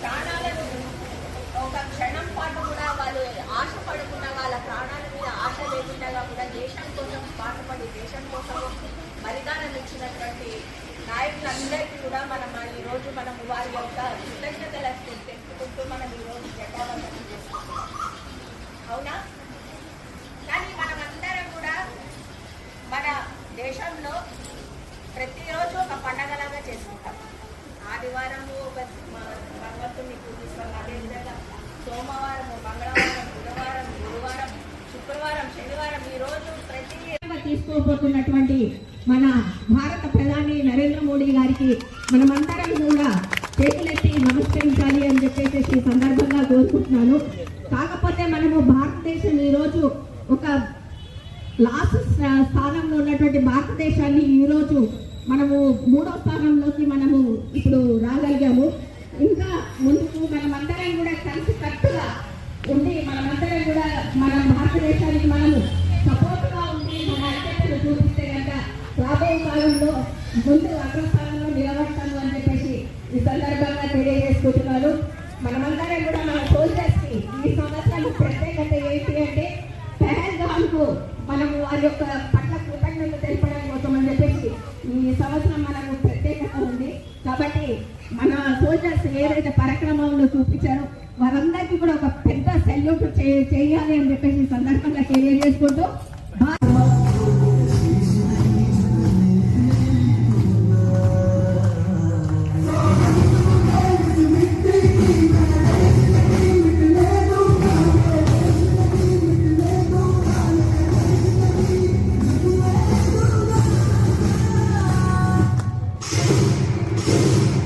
ప్రాణాలను ఒక క్షణం పాటు కూడా వాళ్ళు ఆశపడకుండా వాళ్ళ ప్రాణాల మీద ఆశ లేకుండా కూడా దేశం కోసం పాటుపడి దేశం కోసం బలిదానం ఇచ్చినటువంటి నాయకులందరికీ కూడా మనం ఈ రోజు మనం వారి యొక్క కృతజ్ఞతలు తెలుపుకుంటూ మనం ఈ రోజు భగవంతుని పూజిస్తాం అదేవిధంగా సోమవారం మంగళవారం బుధవారం గురువారం శుక్రవారం శనివారం ఈ రోజు ప్రతి తీసుకోబోతున్నటువంటి మన భారత ప్రధాని నరేంద్ర మోడీ గారికి మనమందరం కూడా చేతులెత్తి నమస్కరించాలి అని చెప్పేసి ఈ సందర్భంగా కోరుకుంటున్నాను. కాకపోతే మనము భారతదేశం ఈరోజు ఒక లాస్ట్ స్థానంలో ఉన్నటువంటి భారతదేశాన్ని ఈరోజు మనము మూడో స్థానంలోకి మనము ఇప్పుడు రాగలిగాము. ఇంకా ముందుకు మనమందరం కూడా కలిసి కట్టుగా ఉండి మనమందరం కూడా మన భారతదేశానికి మనము సపోర్ట్గా ఉండి మన ఐక్యతను చూపిస్తే కనుక రాబోయే కాలంలో ముందు అగ్రస్థానంలో నిలబడతాము అని చెప్పేసి ఈ సందర్భంగా తెలియజేసుకుంటున్నాను. మనమందరం కూడా మన సోల్జర్స్కి ఈ సంవత్సరం ప్రత్యేకత ఏంటి అంటే పెహల్గామ్కు మనము వారి యొక్క ఈ సంవత్సరం మనకు ప్రత్యేకత ఉంది. కాబట్టి మన సోల్జర్స్ ఏదైతే పరక్రమంలో చూపించారో వారందరికీ కూడా ఒక పెద్ద సెల్యూట్ చేయాలి అని చెప్పేసి సందర్భంగా తెలియజేసుకుంటూ.